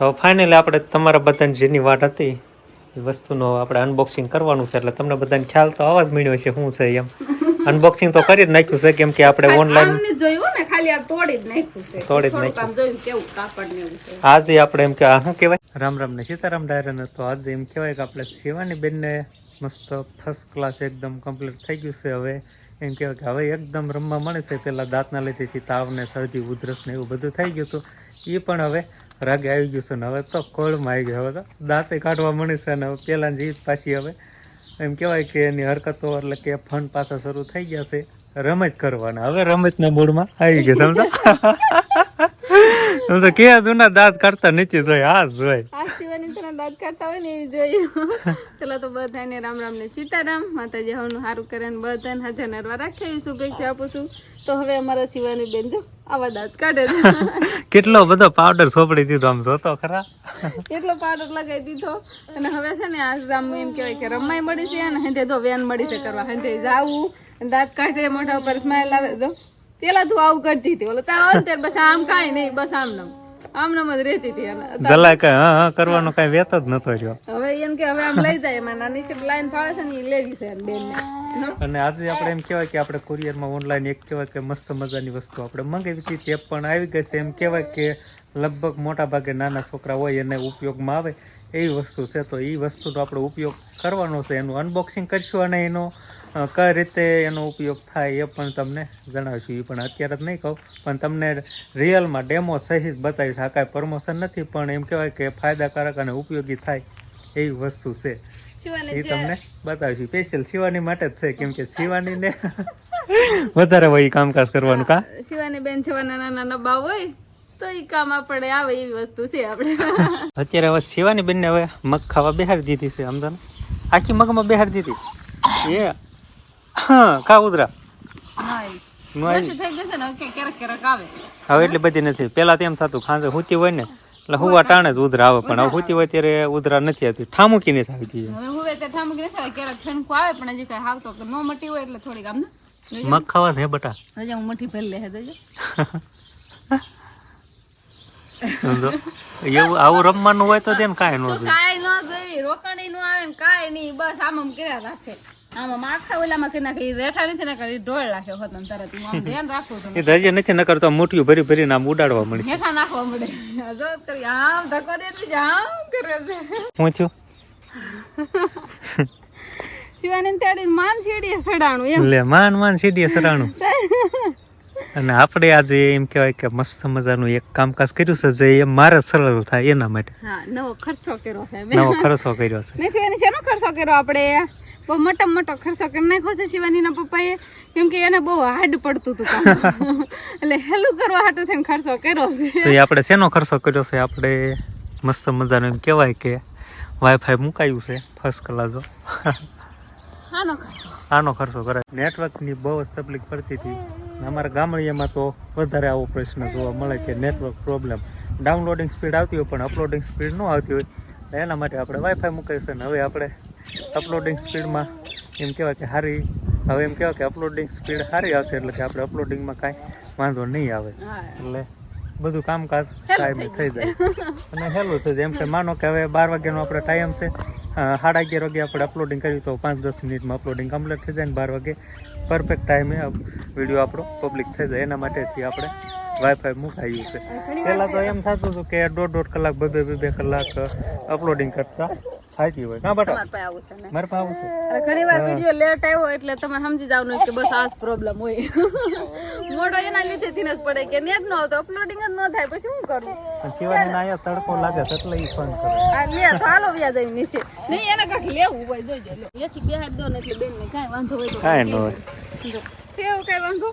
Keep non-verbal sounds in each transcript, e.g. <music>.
તો ફાઇનલી આપણે તમારા બધાને જેની વાટ હતી એ વસ્તુનો આપણે અનબોક્સિંગ કરવાનું છે એટલે તમને બધાને ખ્યાલ તો આવા જ મળ્યો છે શું છે એમ. અનબોક્સિંગ તો કરી જ નાખ્યું છે કેમ કે આપણે ઓનલાઈન જોયું ને ખાલી આ તોડી જ નાખ્યું છે. તોડી જ નાખ્યું. જોયું કેવું કાપડ ને એવું આજે આપણે એમ કે આ શું કહેવાય? રામ રામ ને સીતારામ ડાયરન તો આજે એમ કહેવાય કે આપણે શિવાની બેનને મસ્ત ફર્સ્ટ ક્લાસ એકદમ કમ્પ્લીટ થઈ ગયું છે હવે. એમ કહેવાય કે હવે એકદમ રમવા મળે છે પહેલાં દાંતના લીધેથી તાવ ને શરદી ઉધરસ ને એવું બધું થઈ ગયું હતું. એ પણ હવે રાગે આવી ગયું છે ને હવે તો કોળમાં આવી ગયું. હવે તો દાંતે કાઢવા મળે છે ને હવે પહેલાં જીત પાછી હવે. એમ કહેવાય કે એની હરકતો એટલે કે ફન પાછા શરૂ થઈ ગયા છે. રમત કરવાના. હવે રમતના મૂડમાં આવી ગયો. સમજો? સમજો? કે જૂના દાંત કાઢતા નથી જોઈ? આ જોઈ દાંત કાઢતા હોય ને એ જોયું તો બધાને રામ રામ ને સીતારામ. માતાજી હવનું સારું કરે ને બધાને હાજર નરવા રાખે શુભેચ્છા આપું છું. તો હવે અમારા શિવાની બેન જો આવા દાંત કાઢે છે. <laughs> કેટલો બધો પાવડર સોપડી દીધો આમ જોતો ખરા? એટલો પાવડર લગાવી દીધો? અને હવે છે ને આ આમ એમ કહેવાય કે રમાઈ મળી છે અને હેંધે તો વેન મળી છે કરવા. હેંધે જાવું દાંત કાઢે મોઢા ઉપર સ્માઈલ આવે. તો પેલા તું આવું કરતી હતી. ઓલો તાર બસ આમ કાંઈ નહીં બસ આમ નમ. આમ જ રહેતી હતી જલાય કઈ હા હા કરવાનો કઈ વેત જ નતો રહ્યો. હવે એમ કે હવે આમ લઈ જાય એમાં નાની છે લાઈન ફાળે છે ને એ લેવી છે બેન અને આજે આપણે એમ કહેવાય કે આપણે કુરિયરમાં ઓનલાઈન એક કહેવાય કે મસ્ત મજાની વસ્તુ આપણે મંગાવી હતી તે પણ આવી ગઈ છે. એમ કહેવાય કે લગભગ મોટા ભાગે નાના છોકરા હોય એને ઉપયોગમાં આવે એવી વસ્તુ છે. તો એ વસ્તુનો આપણે ઉપયોગ કરવાનો છે. એનું અનબોક્સિંગ કરીશું અને એનો કઈ રીતે એનો ઉપયોગ થાય એ પણ તમને જણાવીશું. એ પણ અત્યારે જ નહીં કહું પણ તમને રિયલમાં ડેમો સહિત બતાવીશ. આ કાંઈ પ્રમોશન નથી પણ એમ કહેવાય કે ફાયદાકારક અને ઉપયોગી થાય એવી વસ્તુ છે. એ તમને બતાવીશું. સ્પેશિયલ શિવાની માટે જ છે કેમ કે શિવાનીને <laughs> વધારે હોય કામકાજ કરવાનું કા? શિવાની બેન છે નાના નાના બાવ હોય તો એ કામ આપણે આવે એવી વસ્તુ છે આપણે. <laughs> અત્યારે હવે શિવાની બેનને હવે મગ ખાવા બેહાડી દીધી છે સમજો આખી મગમાં બેહાડી દીધી. એ હા કા ઉધરા. હા નું આવી. ઓછી થઈ જશે ને કે ક્યારેક ક્યારેક આવે. હવે એટલી બધી નથી. પેલા તો એમ થતું ખાંજે હુતી હોય ને એટલે હુવા ટાણે જ ઉધરા આવે પણ હવે હુતી હોય ત્યારે ઉધરા નથી આવતી. ઠામુકી નથી આવતી હવે તે ઠામુક નથી આવે ક્યારેક ઠણકું આવે પણ હજી કઈ હાવતો નો મટી હોય એટલે થોડીક આમ મગ ખાવા છે બટા? હજી હું મુઠ્ઠી ભરી લે દેજો એવું આવું રમવાનું હોય તો તેમ કાંઈ ન કાંઈ ન જોઈ રોકડી નું આવે કાંઈ નહીં બસ આમ આમ કર્યા રાખે. આમાં માથા ઓલામાં કરી નાખે ઈ નથી ને કરી ઢોળ નાખે હોતન તરત ઈ આમ ધ્યાન રાખવું એ ધૈર્ય નથી ન કરતો મુઠ્ઠીઓ ભરી ભરીને આમ ઉડાડવા મળી. હેઠા નાખવા મળે. જો કરી આમ ધક્કો દે છે આમ કરે છે. શું થયું? શિવાની તેડી માન સીડીએ સડાણું એમ. લે માન માન સીડીએ સરાણું <laughs> અને આપણે આજે એમ કહેવાય કે મસ્ત મજાનું એક કામકાજ કર્યું છે જે એ મારે સરળ થાય એના માટે. હા નવો ખર્ચો કર્યો છે નવો ખર્ચો કર્યો છે. ને શિવાની શેનો ખર્ચો કર્યો આપણે? બહુ મોટો મોટો ખર્ચો કરી નાખ્યો છે શિવાનીના પપ્પાએ. કેમ કે એને બહુ હાર્ડ પડતું હતું કામ. <laughs> એટલે હેલું કરવા હાટું થઈને ખર્ચો કર્યો છે. તો એ આપણે શેનો ખર્ચો કર્યો છે? આપણે મસ્ત મજાનો એમ કહેવાય કે વાઈફાઈ મુકાયું છે ફર્સ્ટ ક્લાસ <laughs> આનો ખર્ચો. આનો ખર્ચો કરે. નેટવર્કની બહુ જ તકલીફ પડતી હતી. અમારા ગામડિયામાં તો વધારે આવો પ્રશ્ન જોવા મળે કે નેટવર્ક પ્રોબ્લેમ ડાઉનલોડિંગ સ્પીડ આવતી હોય પણ અપલોડિંગ સ્પીડ ન આવતી હોય. એના માટે આપણે વાઈફાઈ મૂકાય છે ને હવે આપણે અપલોડિંગ સ્પીડમાં એમ કહેવાય કે સારી હવે એમ કહેવાય કે અપલોડિંગ સ્પીડ સારી આવશે એટલે કે આપણે અપલોડિંગમાં કાંઈ વાંધો નહીં આવે. એટલે બધું કામકાજ ટાઈમે થઈ જાય. અને હેલું થઈ જાય. એમ કે માનો કે હવે બાર વાગ્યાનો આપણે ટાઈમ છે. સાડા અગિયાર વાગે આપણે અપલોડિંગ કર્યું તો પાંચ દસ મિનિટમાં અપલોડિંગ કમ્પ્લીટ થઈ જાય ને બાર વાગે. પરફેક્ટ ટાઈમે વીડિયો આપણો પબ્લિક થઈ જાય. એના માટેથી આપણે વાઈફાઈ મુકાયું છે. પહેલાં તો એમ થતું હતું કે દોઢ દોઢ કલાક બે બે બે કલાક અપલોડિંગ કરતા. થતી હોય. ના બટા મારા પાસે આવું છે ને? મારા પાસે આવું છે. અરે ઘણી વાર વિડિયો લેટ આવ્યો એટલે તમારે સમજી જાવ કે બસ આ જ પ્રોબ્લેમ હોય. <laughs> મોટો એના લીધે થી જ પડે કે નેટ નો આવતો અપલોડિંગ જ ન થાય પછી શું કરવું પણ ના આયા તડકો લાગે એટલે ઈ ફોન કરે. આ લે તો હાલો વ્યાજ આવી નીચે. નહીં એને કાક લેવું હોય જોઈજો લો. એથી બે હાથ દો ને એટલે બેન ને કાઈ વાંધો હોય તો કાઈ ન હોય. સેવ કાઈ વાંધો?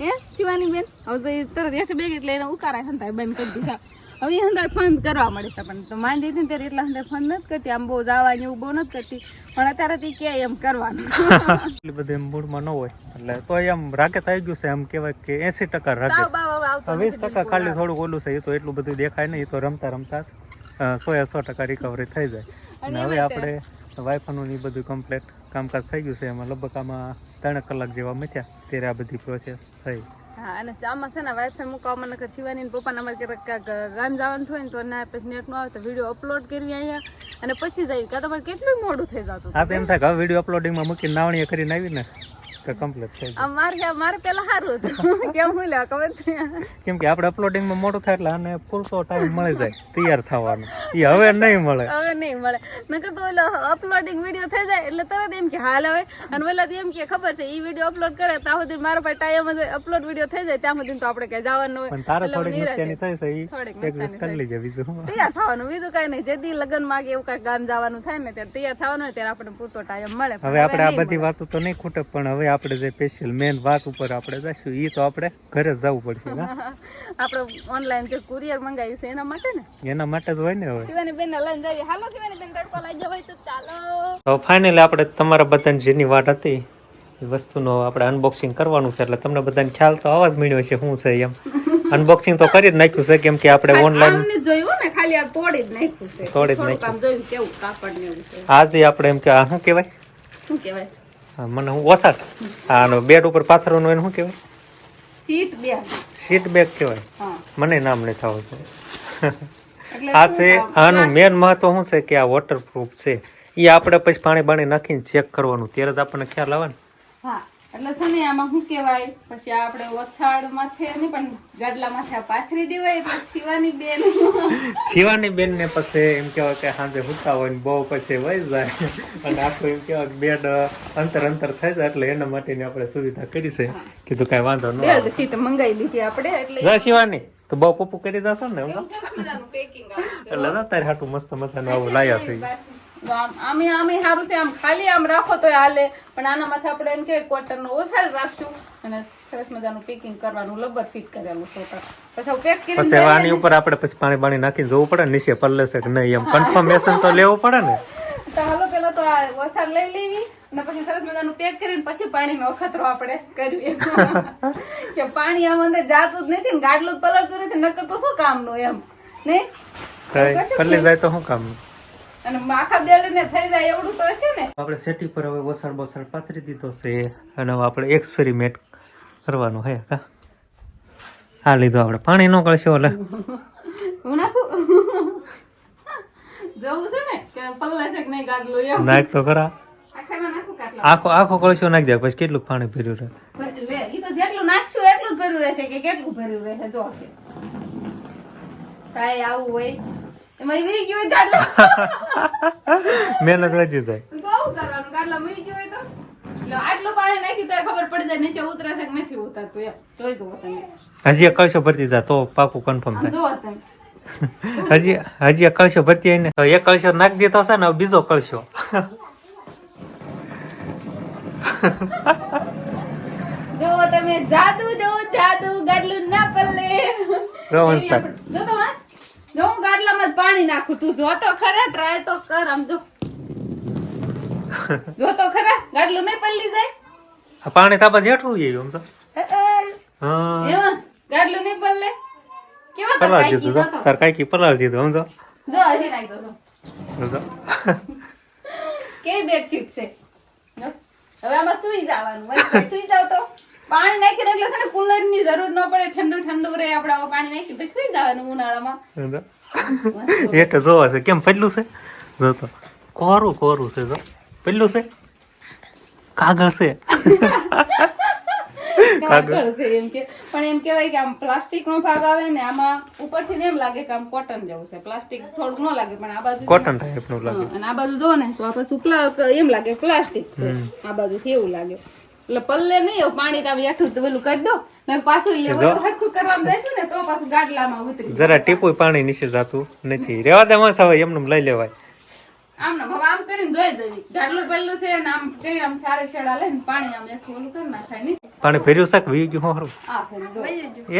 હે શિવાની બેન? હવે તો તરત એઠ બેગ એટલે એને ઉકારા હંતાય બેન કરી દીધા. હવે અંદર ફોન કરવા મળે છે પણ તો માંદી હતી ને ત્યારે એટલા અંદર ફોન નથી કરતી આમ બહુ જવાની એવું બહુ નથી કરતી પણ અત્યારે તે કે એમ કરવાનું. <laughs> એટલી બધી મૂડમાં ન હોય એટલે તો એમ રાગે થઈ ગયું છે એમ કહેવાય કે એસી ટકા રાગે આવતો વીસ ટકા ખાલી થોડું ઓલું છે એ તો એટલું બધું દેખાય નહીં એ તો રમતા રમતા સો એ સો ટકા રિકવરી થઈ જાય. અને હવે આપણે વાઈફાઈનું ને એ બધું કમ્પ્લીટ કામકાજ થઈ ગયું છે એમાં લગભગ આમાં ત્રણ કલાક જેવા મચ્યા ત્યારે આ બધી પ્રોસેસ થઈ. હા, અને આમાં છે ને વાઈફાઈ મૂકવા મને શિવાની પપ્પાને અમારે ક્યારેક ગામ જવાનું થાય ને તો ના, પછી નેટ નો આવે તો વીડિયો અપલોડ કરવી અહીંયા. અને પછી જ આવી, કાં તમારે કેટલું મોડું થઈ જતું. હા એમ થાય વીડિયો અપલોડિંગમાં મૂકીને નાવણીએ કરીને આવી ને કે કમ્પ્લીટ થઈ પેલા સારું હતું. કેમ હું ખબર છે? કેમ કે આપણે અપલોડિંગમાં મોડું થાય એટલે આને પૂરતો ટાઈમ મળી જાય તૈયાર થવાનું. એ હવે નહીં મળે. હવે નહીં મળે. નકર તો ઓલો અપલોડિંગ વીડિયો થઈ જાય એટલે તરત એમ કે હાલ હવે. અને પેલા એમ કે ખબર છે ઈ વીડિયો અપલોડ કરે ત્યાં સુધી મારા પાસે ટાઈમ જ અપલોડ વીડિયો થઈ જાય ત્યાં સુધી તો આપણે કઈ જવાનું હોય. પણ તારે છે એડજસ્ટ કરી લેજે બીજું. તૈયાર થવાનું બીજું કઈ નહીં. જેથી લગ્નમાં કે એવું કઈ ગામ જવાનું થાય ને ત્યારે તૈયાર થવાનું હોય ત્યારે આપણને પૂરતો ટાઈમ મળે. હવે આપણે આ બધી વાતો તો નહીં ખૂટે પણ હવે આપણે જે સ્પેશિયલ મેન વાત ઉપર આપણે જઈશું એ તો આપણે ઘરે જ જવું પડશે ને આપણે ઓનલાઈન જે કુરિયર મંગાવ્યું છે એના માટે ને? એના માટે જ હોય ને હવે? શિવાની બેન લઈને જઈએ હાલો શિવાની બેન તડકો લઈ જવાય તો ચાલો. તો ફાઇનલી આપણે તમારા બધાને જેની વાત હતી એ વસ્તુનો આપણે અનબોક્સિંગ કરવાનું છે એટલે તમને બધાને ખ્યાલ તો આવા જ મળ્યો છે શું છે એમ? અનબોક્સિંગ તો કરી જ નાખ્યું છે કેમ કે આપણે ઓનલાઈન જોયું ને ખાલી આ તોડી જ નાખ્યું છે. તોડી જ નાખ્યું. આમ જોયું કેવું કાપડ ને એવું છે. આજે આપણે એમ કે આ શું કહેવાય? શું કહેવાય? મને હું ઓસાડ આનો બેડ ઉપર પાથરવાનું એને શું કહેવાય? Seat bag. સીટ બેગ કહેવાય. મને નામ નહીં થવું છે આ છે આનું મેન મહત્વ શું છે કે આ વોટરપ્રૂફ છે. એ આપણે પછી પાણી બાણી નાખીને ચેક કરવાનું. ત્યારે જ આપણને ખ્યાલ આવે ને. હા. એટલે છે ને આમાં શું કહેવાય? પછી આપણે ઓછાડ માથે નહીં પણ ગાડલા માથે પાથરી દેવાય એટલે શિવાની બેન. શિવાની બેન ને પછી એમ કહેવાય કે સાંજે હુતા હોય ને બહુ પછી વહી જાય. અને આખું એમ કહેવાય કે બેડ અંતર અંતર થઈ જાય એટલે એના માટેની આપણે સુવિધા કરી છે. કીધું કાંઈ વાંધો ન સીટ મંગાવી લીધી આપણે એટલે જા શિવાની. તો બહુ પપ્પુ કરી જશો ને. એટલે તારે હાટું મસ્ત મજાનું આવું લાયા છે. તો આમ આમે આમે સારું છે. આમ ખાલી આમ રાખો તો હાલે. પણ આના માથે આપણે એમ કે કોટન નો ઓછા રાખશું અને સરસ મજાનું પેકિંગ કરવાનું લબર ફિટ કરેલું છે પછી પેક કરીને પછી આની ઉપર આપણે પછી પાણી પાણી નાખીને જોવું પડે નીચે પલ્લે છે કે નહીં એમ. કન્ફર્મેશન તો લેવું પડે ને. તો હાલો પેલા તો આ વસાડ લઈ લેવી અને પછી સરસ મજાનું પેક કરીને પછી પાણીનો અખતરો આપણે કરીએ. <laughs> કે પાણી આમ અંદર જાતું જ નથી ને ગાડલું જ પલળતું નથી નકર તો શું કામનું એમ? નહીં? પલ્લે જાય તો શું કામ અને આખા બેલીને થઈ જાય એવડું તો હશે ને? આપણે સેટી પર હવે વસાડ બસાડ પાથરી દીધો છે અને હવે આપણે એક્સપેરિમેન્ટ કરવાનું હે કા? આ લીધો આપણે. પાણી નો કળશે ઓલે હું નાખું? જોવું છે ને કે પલ્લા છે કે નહીં ગાડલો એમ નાખ તો ખરા. આખામાં નાખું કાટલા આખો આખો કળશો નાખી દે પછી કેટલું પાણી ભર્યું રહે? લે ઈ તો જેટલું નાખશું એટલું જ ભર્યું રહેશે કે કેટલું ભર્યું રહેશે જો કાંઈ આવું હોય. મહેનત કે નથી તમે. હજી કળશો ભરતી જા તો પાકું કન્ફર્મ થાય. હજી હજી કળશો ભરતી આવીને તો એક કળશો નાખી દીધો હશે ને બીજો કળશો. જુઓ તમે જાદુ જો જાદુ ગાડલું ના પલ્લે જો. જો તો. જો હું ગાડલામાં પાણી નાખું તું જો તો ખરા ટ્રાય તો કર આમ જો. <laughs> જો તો ખરા ગાડલું નહીં પલ્લી જાય? પાણી તાપા જેઠું છે આમ તો. હા ગાડલું નહીં પલ્લે કેવા તો પલાળ કીધો તો. તો તાર કાંઈ પલાળ દીધો આમ જો હજી નાખી દો. સમજો કેવી બેડશીટ છે? હવે આમાં સુઈ જવાનું. બસ સુઈ જાવ તો? પાણી નાખી એટલે છે ને કુલરની જરૂર ન પડે ઠંડુ ઠંડુ રહે આપણે આમાં પાણી નાખી પછી કઈ જવાનું ઉનાળામાં? એટલે જોવા છે. કેમ પડલું છે? જો તો. કોરું કોરું છે જો. પડલું છે? કાગળ છે. કાગળ છે એમ કે. પણ એમ કહેવાય કે આમ પ્લાસ્ટિક નો ભાગ આવે ને આમાં ઉપરથી એમ લાગે કે આમ કોટન જેવું છે. પ્લાસ્ટિક થોડુંક ન લાગે પણ આ બાજુ કોટન ટાઈપનું લાગે. અને આ બાજુ જો ને તો આપણે પાછું એમ લાગે પ્લાસ્ટિક છે. આ બાજુ કેવું લાગે. એટલે પલ્લે નહીં પાણી તો આવી આઠું તો પેલું કરી દો. ને પાછું હરખું ને તો પાછું ગાડલામાં ઉતરી જરા પાણી નીચે જાતું નથી. રેવા દે મસ હવે એમને લઈ લેવાય. આમ ને આમ કરીને જોઈ જવી ગાડલું પેલું છે ને આમ કરીને આમ સારે છેડા લઈને પાણી આમ એકલું ઓલું કરી નાખાય ને. પાણી ભર્યું શાક વી ગયું હું આ ફેરી જો.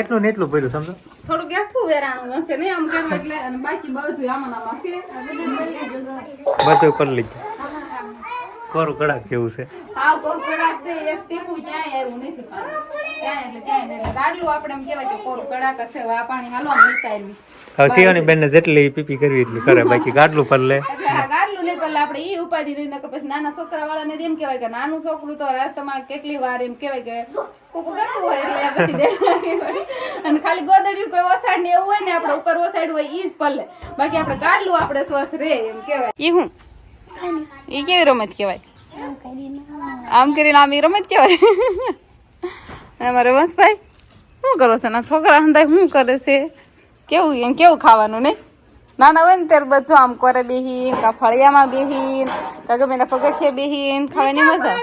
એટલું ને એટલું ભર્યું સમજો? થોડુંક એઠું વેરાણું હશે ને આમ કર્યું એટલે અને બાકી બધું આમાં આમાં છે બધું પલ્લી ગયું કોરું કડાક જેવું છે. સાવ કોક કડાક છે એક ટીપું ક્યાંય આવ્યું નથી પાણી ક્યાંય એટલે ક્યાં એટલે ગાડલું આપણે એમ કહેવાય કે કોરું કડાક હવે આ પાણી હાલો આમ નીકાળવી હવે બેન ને જેટલી પીપી કરવી એટલી કરે બાકી ગાડલું પર લે. ગાડલું લે પેલા આપણે ઈ ઉપાધિ રહી નકર પછી નાના છોકરા વાળાને એમ કહેવાય કે નાનું છોકરું તો રાતમાં કેટલી વાર એમ કહેવાય કે કૂકુ ગાડલું હોય એટલે પછી અને ખાલી ગોદડી કોઈ ઓસાડ ને એવું હોય ને આપણે ઉપર ઓસાડ હોય ઈ જ પલ્લે બાકી આપણે ગાડલું આપણે સ્વસ્થ રહે એમ કહેવાય. ઈ હું? ઈ કેવી રમત કહેવાય? આમ કરીને આમ. એ રમત કહેવાય? અમારે વંશભાઈ શું કરો છો? ના છોકરા હંધાય શું કરે છે? કેવું એમ કેવું ખાવાનું ને? નાના હોય ને ત્યારે બધું આમ કરે બેહીન કા ફળિયામાં બેહીન કા ગમે એના પગથિયે બેહીન ખાવાની મજા.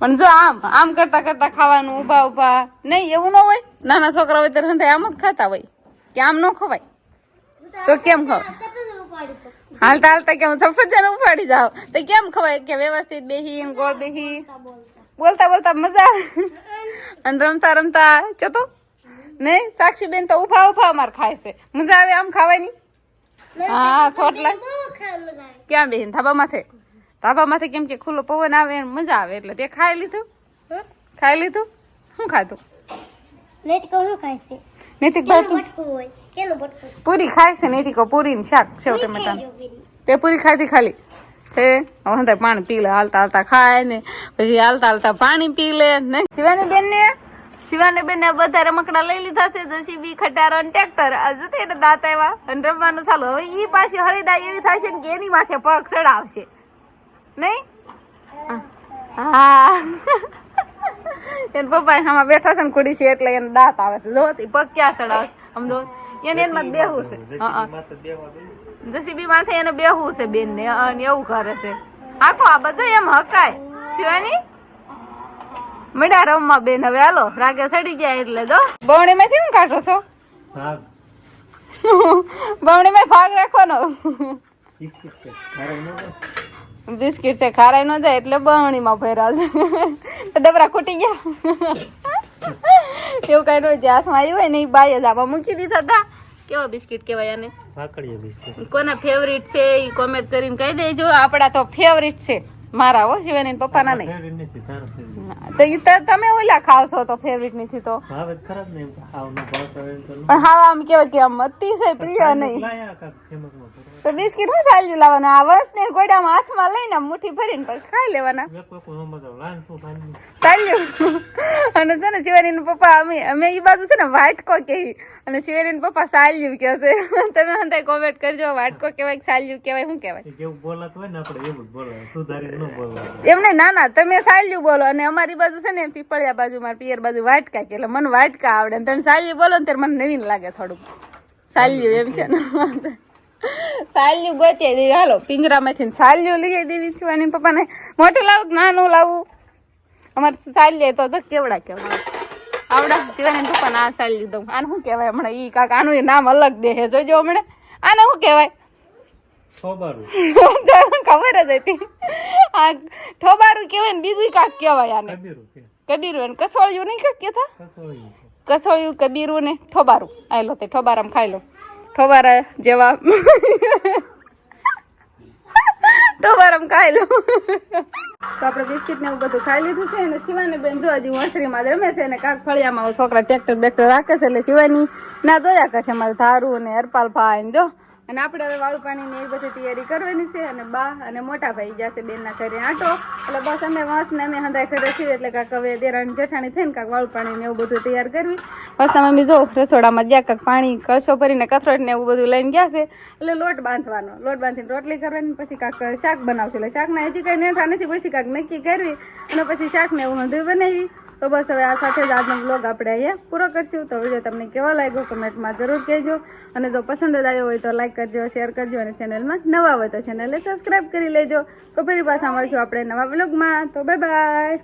પણ જો આમ આમ કરતા કરતા ખાવાનું ઊભા ઊભા નહીં એવું ન હોય. નાના છોકરા હોય ત્યારે હંધાય આમ જ ખાતા હોય. કે આમ ન ખવાય. તો કેમ ખવાય હાલતા હાલતા કેમ સફરજન ઉપાડી જાવ તો કેમ ખવાય કે વ્યવસ્થિત બેહીન ગોળ બેહી? બોલતા બોલતા મજા અને રમતા રમતા ચતો નહીં સાક્ષી બેન તો ઊભા ઊભા અમાર ખાય છે. મજા આવે આમ ખાવાની? હા છોટલા. ક્યાં બેહીન? ધાબા માથે ધાબા માથે કેમ કે ખુલ્લો પવન આવે મજા આવે એટલે તે ખાઈ લીધું. ખાઈ લીધું? શું ખાધું? નૈતિક ભાઈ પૂરી ખાય છે નૈતિકો પૂરી ને શાક છેવટે ટમેટા તે પૂરી ખાધી ખાલી. છે હવે પાણી પી લે હાલતા હાલતા ખાય ને પછી હાલતા હાલતા પાણી પી લે. ને શિવાની બેન ને શિવાની બેન ને બધા રમકડા લઈ લીધા છે જસીબી ખટારો અને ટ્રેક્ટર. હજુ ને દાંત આવ્યા અને રમવાનું ચાલુ. હવે ઈ પાછી હળીડા એવી થશે ને કે એની માથે પગ ચડાવશે. નહીં? હા. <laughs> એને પપ્પા આમાં બેઠા છે ને ખુડી છે એટલે એને દાંત આવે છે. જો પગ ક્યાં ચડાવે? સમજો એને એનમાં બેહું છે. જસીબી માથે એને બેહવું છે બેન ને અને એવું કરે છે. આખો આ બધું એમ હકાય. શિવાની? મેડા રમવા બેન હવે. હાલો રાગે સડી ગયા એટલે જો. બવણી માંથી હું કાઢો છો? બવણી માં ભાગ રાખવાનો? બિસ્કિટ છે. ખારાઈ ન જાય એટલે બવણી માં ફેરા છે. તો ડબરા ખૂટી ગયા. એવું હોય જે હાથમાં આવ્યું હોય ને એ બાય જ આમાં મૂકી દીધા હતા. કેવા બિસ્કિટ કહેવાય આને? ભાખડીયા બિસ્કિટ. કોના ફેવરિટ છે એ કોમેન્ટ કરીને કહી દેજો. આપડા તો ફેવરિટ છે. મારા હો શિવાની પપ્પાના નહીં. તો ઈ તો તમે ઓલા ખાવ છો તો ફેવરિટ નથી તો. પણ હાવ આમ કેવાય કે આમ અતિશય પ્રિય નહીં. તો બિસ્કિટ શું ચાલ્યું લાવવાનું આ વંશ ને ગોડામાં હાથમાં લઈને મુઠ્ઠી ભરીને પછી ખાઈ લેવાના? ચાલ્યું અને છે ને શિવાની પપ્પા અમે અમે એ બાજુ છે ને વાટકો કેવી. અને શિવાની પપ્પા સાલ્યું કે છે. તમે હંતાય કોમેન્ટ કરજો વાટકો કહેવાય કે કેવાય કહેવાય શું કહેવાય એ જેવું બોલાતું હોય ને આપણે એવું બોલાય સુધારીને ન બોલાય એમને ના ના તમે સાલ્યું બોલો. અને અમારી બાજુ છે ને પીપળિયા બાજુ મારા પિયર બાજુ વાટકા કે એટલે મને વાટકા આવડે. ને તમે સાલ્યું બોલો ને ત્યારે મને નવીન લાગે થોડુંક. સાલ્યું એમ છે ને. સાલ્યું ગોતી દેવી હાલો પિંજરામાંથી સાલ્યું લઈ દેવી અને પપ્પાને મોટું લાવું કે નાનું લાવું? અમારે સાલ્ય તો જો કેવડા કેવડા. આવડા શિવાની પપ્પાને આ સાલ્યું દઉં. આને શું કહેવાય હમણાં? ઈ કાક આનું નામ અલગ દે છે જોજો હમણાં. આને શું કહેવાય? ખબર જ હતી. આ ઠોબારું કહેવાય ને બીજું કાક કહેવાય આને. કબીરું એને કસોળિયું નહીં કાક કહેતા? કસોળિયું કસોળિયું કબીરું ને ઠોબારું આઈ લો તે ઠોબારામ ખાઈ લો ઠોબારા જેવા. ઠોબારામ ખાઈ લો તો આપણે બિસ્કિટ ને એવું બધું ખાઈ લીધું છે અને શિવાની બેન જો હજી વસરીમાં છે અને કાક ફળિયામાં છોકરા ટ્રેક્ટર બેક્ટર રાખે છે એટલે શિવાની ના જોયા કરશે. મારે ધારું અને હરપાલ ભાઈ જો. અને આપણે હવે વાળું પાણીની એ બધી તૈયારી કરવાની છે અને બા અને મોટા ભાઈ જશે બેનના ઘરે આંટો. એટલે બસ અમે વાંસ ને અમે હંધાય ઘરે છીએ, એટલે કાંક હવે દેરાણી જેઠાણી થઈને કાંક વાળું પાણી ને એવું બધું તૈયાર કરવી. બસ અમે જો રસોડામાં ગયા, કાંક પાણી કસો ભરીને કથરોટ ને એવું બધું લઈને ગયા છે. એટલે લોટ બાંધવાનો, લોટ બાંધીને રોટલી કરવાની, પછી કાંક શાક બનાવશું. એટલે શાકના હજી કાંઈ નેઠા નથી, પછી કાંક નક્કી કરવી અને પછી શાકને એવું હંધું બનાવી. તો બસ હવે આ સાથે જ આજનો બ્લોગ આપણે અહીંયા પૂરો કરશું. તો વીડિયો તમને કેવો લાગ્યો કમેન્ટમાં જરૂર કહેજો. અને જો પસંદ આવ્યો હોય તો લાઈક કરજો શેર કરજો અને ચેનલમાં નવા હોય તો ચેનલને સબસ્ક્રાઈબ કરી લેજો. તો ફરી પાછા મળશું આપણે નવા બ્લોગમાં તો બાય બાય